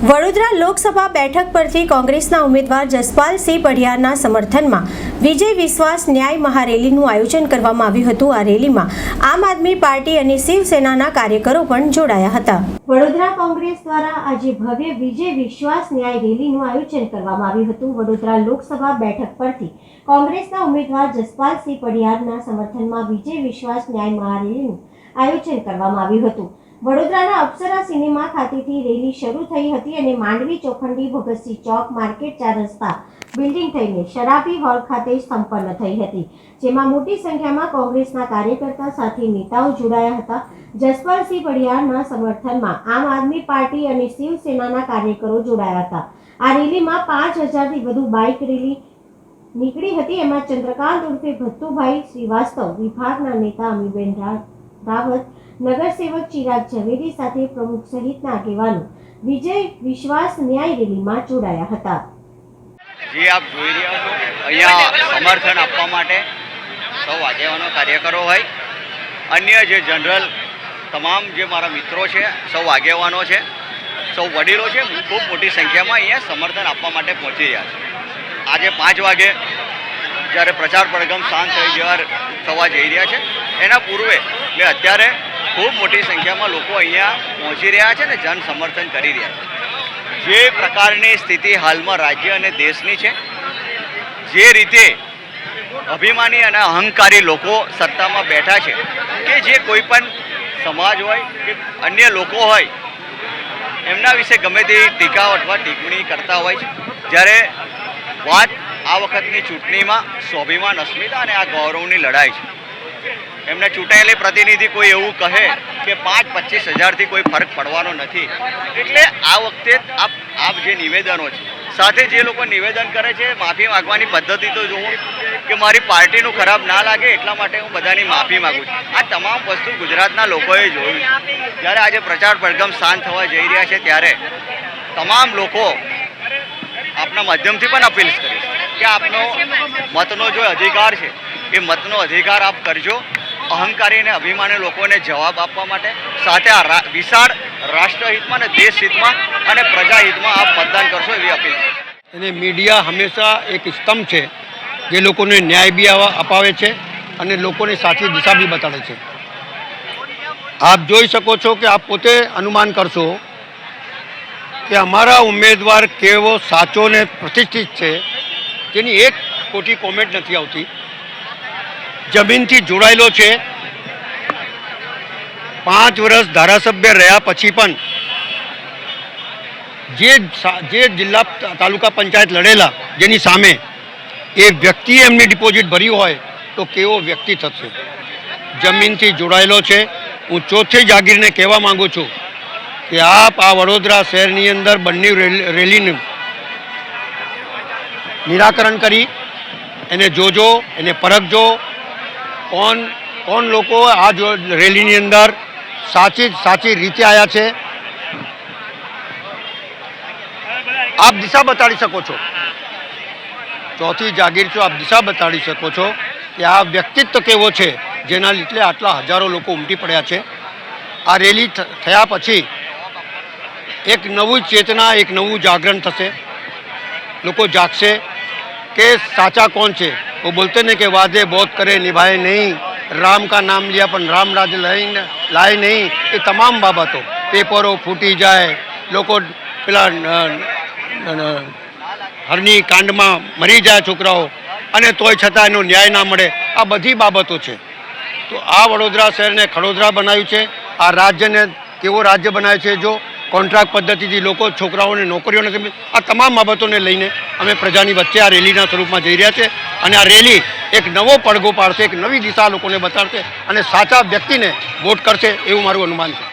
વડોદરા લોકસભા બેઠક પરથી કોંગ્રેસના ઉમેદવાર જસપાલસિંહ પઢિયારના સમર્થનમાં વિજય વિશ્વાસ ન્યાય મહારેલીનું આયોજન કરવામાં આવ્યું હતું. આ રેલીમાં આમ આદમી પાર્ટી અને શિવસેનાના કાર્યકરો પણ જોડાયા હતા. વડોદરા કોંગ્રેસ દ્વારા આજે ભવ્ય વિજય વિશ્વાસ ન્યાય રેલીનું આયોજન કરવામાં આવ્યું હતું. વડોદરા લોકસભા બેઠક પરથી કોંગ્રેસના ઉમેદવાર જસપાલસિંહ પઢિયારના સમર્થનમાં વિજય વિશ્વાસ ન્યાય મહારેલીનું આયોજન કરવામાં આવ્યું હતું. વડોદરાના અપ્સરા સિનેમા ખાતેથી રેલી શરૂ થઈ હતી અને માંડવી ચોખંડી ભગતસિંહ ચોક માર્કેટ ચાર રસ્તા બિલ્ડિંગ થઈને શરાબી હોલ ખાતે સંપન્ન થઈ હતી, જેમાં મોટી સંખ્યામાં કોંગ્રેસના કાર્યકર્તા સાથે નેતાઓ જોડાયા હતા. જસપાલસિંહ પડિયારના સમર્થનમાં આમ આદમી પાર્ટી અને શિવસેનાના કાર્યકરો જોડાયા હતા. આ રેલીમાં પાંચ હજારથી વધુ બાઇક રેલી નીકળી હતી. એમાં ચંદ્રકાંત ઉર્ફે ભત્તુભાઈ શ્રીવાસ્તવ વિભાગના નેતા અમીબેન રા- રાવત નગરસેવક ચિરાગ ઝવેરી સાથે પ્રમુખ સહિતના આગેવાનો વિજય વિશ્વાસ ન્યાય રેલીમાં જોડાયા હતા. જે, આપ જોઈ રહ્યા છો. અહીંયા સમર્થન આપવા માટે સૌ આગેવાનો કાર્યકરો હોય. અન્ય જે જનરલ, તમામ જે મારા મિત્રો છે, સૌ આગેવાનો છે, સૌ વડીલો છે, ખૂબ મોટી સંખ્યામાં અહીંયા સમર્થન આપવા માટે પહોંચી રહ્યા છે. આજે પાંચ વાગે જ્યારે પ્રચાર પડઘમ શાંત થઈ જવા થવા જઈ રહ્યા છે. એના પૂર્વે એટલે અત્યારે ખૂબ મોટી સંખ્યામાં લોકો અહીંયા પહોંચી રહ્યા છે ને જન સમર્થન કરી રહ્યા છે. જે પ્રકારની સ્થિતિ હાલમાં રાજ્ય અને દેશની છે, જે રીતે અભિમાની અને અહંકારી લોકો સત્તામાં બેઠા છે, કે જે કોઈ પણ સમાજ હોય કે અન્ય લોકો હોય, એમના વિશે ગમે તેવી ટીકાઓ અથવા ટિપ્પણી કરતા હોય છે. જ્યારે વાત આ વખતની ચૂંટણીમાં સ્વાભિમાન અસ્મિતા અને આ ગૌરવની લડાઈ છે. એમને ચૂંટાયેલી પ્રતિનિધિ કોઈ એવું કહે કે પાંચ પચીસ હજારથી કોઈ ફરક પડવાનો નથી. એટલે આ વખતે આપ જે નિવેદનો છે, સાથે જે લોકો નિવેદન કરે છે, માફી માગવાની પદ્ધતિ તો જોઉં કે મારી પાર્ટીનું ખરાબ ના લાગે એટલા માટે હું બધાની માફી માગું છું. આ તમામ વસ્તુ ગુજરાતના લોકોએ જોયું જ્યારે આજે પ્રચાર પડઘમ શાંત થવા જઈ રહ્યા છે, ત્યારે તમામ લોકો આપના માધ્યમથી પણ અપીલ કરીશ કે આપનો મતનો જો અધિકાર છે, એ મતનો અધિકાર આપ કરજો અહંકારી અને અભિમાની લોકોને જવાબ આપવા માટે. સાથે આ વિશાળ રાષ્ટ્રહિતમાં અને દેશહિતમાં અને પ્રજા હિતમાં આપ મતદાન કરશો એવી અપીલ અને મીડિયા હંમેશા એક સ્તંભ છે, જે લોકોને ન્યાય બી અપાવે છે અને લોકોને સાચી દિશા બી બતાડે છે. આપ જોઈ શકો છો કે આપ પોતે અનુમાન કરશો કે અમારા ઉમેદવાર કેવો સાચો ને પ્રતિષ્ઠિત છે તેની એક ખોટી કોમેન્ટ નથી આવતી. જમીનથી જોડાયેલો છે. પાંચ વર્ષ ધારાસભ્ય રહ્યા પછી પણ જે જિલ્લા તાલુકા પંચાયત લડેલા, જેની સામે એ વ્યક્તિએ એમની ડિપોઝિટ ભરી હોય, તો કેવો વ્યક્તિ થશે? જમીનથી જોડાયેલો છે. હું ચોથી જાગીરને કહેવા માગું છું કે આપ આ વડોદરા શહેરની અંદર બંને રેલ- રેલીનું નિરાકરણ કરી, એને જોજો, એને પરખજો. કોણ કોણ લોકો આ જો રેલીની અંદર સાચી સાચી રીતે આવ્યા છે? આપ દિશા બતાડી શકો છો. ચોથી જાગીર છો, આપ દિશા બતાડી શકો છો કે આ વ્યક્તિત્વ કેવો છે, જેના લીધે આટલા હજારો લોકો ઉમટી પડ્યા છે. આ રેલી થયા પછી એક નવું ચેતના, એક નવું જાગરણ થશે. લોકો જાગશે. કે સાચા કોણ છે वो बोलते नहीं कि वादे बहुत करे निभाए नहीं राम का नाम लिया પણ રામ રાજ લઈને લાય નહીં એ તમામ બાબતો પેપરો ફૂટી જાય લોકો પેલા ન- ન- હરની કાંડમાં મરી જાય છોકરાઓ અને તોય છતાં એનો ન્યાય ના મળે આ બધી બાબતો છે તો આ વડોદરા શહેરને ખડોદરા બનાવ્યું છે આ રાજ્યને કેવો રાજ્ય બનાવ્યું છે જો કોન્ટ્રાક્ટ પદ્ધતિથી લોકો છોકરાઓને નોકરીઓ નથી આ તમામ બાબતોને લઈને અમે પ્રજાની વચ્ચે આ રેલીના સ્વરૂપમાં જઈ રહ્યા છે અને આ રેલી એક નવો પડઘો પાડશે, એક નવી દિશા લોકોને બતાડશે અને સાચા વ્યક્તિને વોટ કરશે એવું મારું અનુમાન છે.